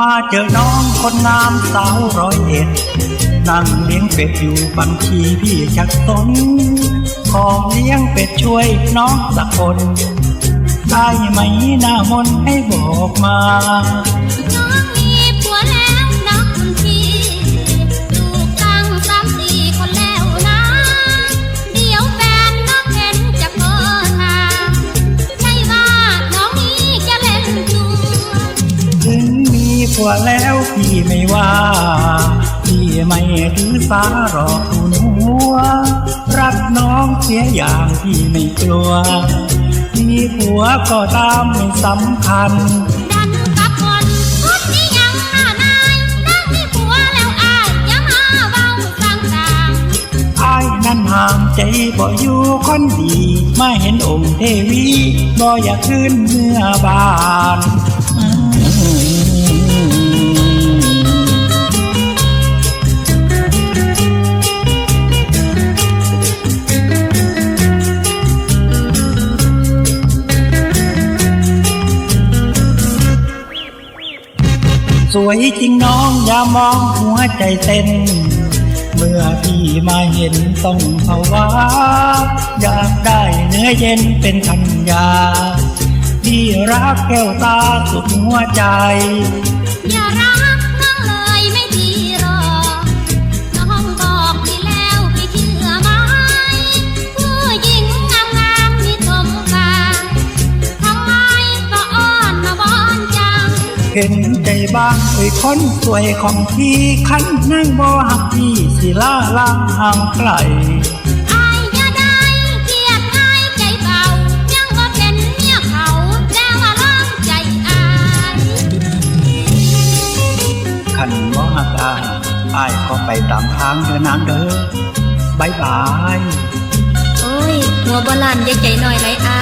มาเจอน้องคนงามสาวร้อยเอ็ด นั่งเลี้ยงเป็ดอยู่บัญชีพี่ชักสนของเลี้ยงเป็ดช่วยน้องสักคน ได้ไหมหน้ามนให้บอกมา หัวแล้วพี่ไม่ว่าพี่ไม่ถือสาหรอกคุณหัว รักน้องเสียอย่างพี่ไม่กลัว มีผัวก็ตามไม่สำคัญดันกับคนคนนี้ยังหน้านายนั่งมีผัวแล้วอายอย่ามาเบารังต่างอายนั้นห่างใจบ่อยู่คนดี มาเห็นองค์เทวีบ่อยากขึ้นเมื่อบาน วยจริงน้องอย่ามองหัวใจเต้น เมื่อพี่มาเห็นต้องภาวะอยากได้เนื้อเย็นเป็นธัญญาพี่รักแก้วตาสุดหัวใจ เห็นใจบ้างเอ้ยคนสวยของพี่คันนั่งบ่หักพี่สิลาล่างห่างไกลอายอย่าได้เกียร์ได้ใจเบายังว่าเป็นเมียเขาแต่ว่าล้างใจไอคันบ่หักอายอายก็ไปตามทางเดินนางเด้อบายบาย โอ้ย หัวบอลันย่าใจหน่อยไรอ